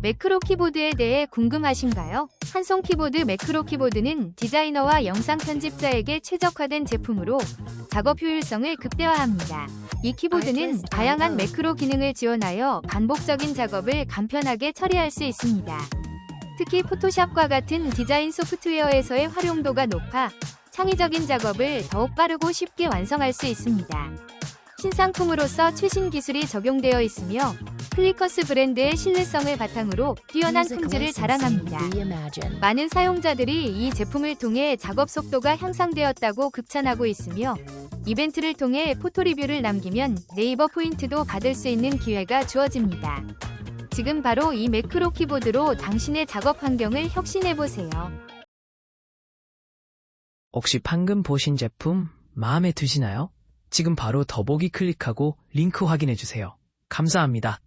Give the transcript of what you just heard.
매크로 키보드에 대해 궁금하신가요? 한송 키보드 매크로 키보드는 디자이너와 영상 편집자에게 최적화된 제품으로 작업 효율성을 극대화합니다. 이 키보드는 다양한 매크로 기능을 지원하여 반복적인 작업을 간편하게 처리할 수 있습니다. 특히 포토샵과 같은 디자인 소프트웨어에서의 활용도가 높아 창의적인 작업을 더욱 빠르고 쉽게 완성할 수 있습니다. 신상품으로서 최신 기술이 적용되어 있으며 클리커스 브랜드의 신뢰성을 바탕으로 뛰어난 품질을 자랑합니다. 많은 사용자들이 이 제품을 통해 작업 속도가 향상되었다고 극찬하고 있으며 이벤트를 통해 포토 리뷰를 남기면 네이버 포인트도 받을 수 있는 기회가 주어집니다. 지금 바로 이 매크로 키보드로 당신의 작업 환경을 혁신해보세요. 혹시 방금 보신 제품 마음에 드시나요? 지금 바로 더보기 클릭하고 링크 확인해 주세요. 감사합니다.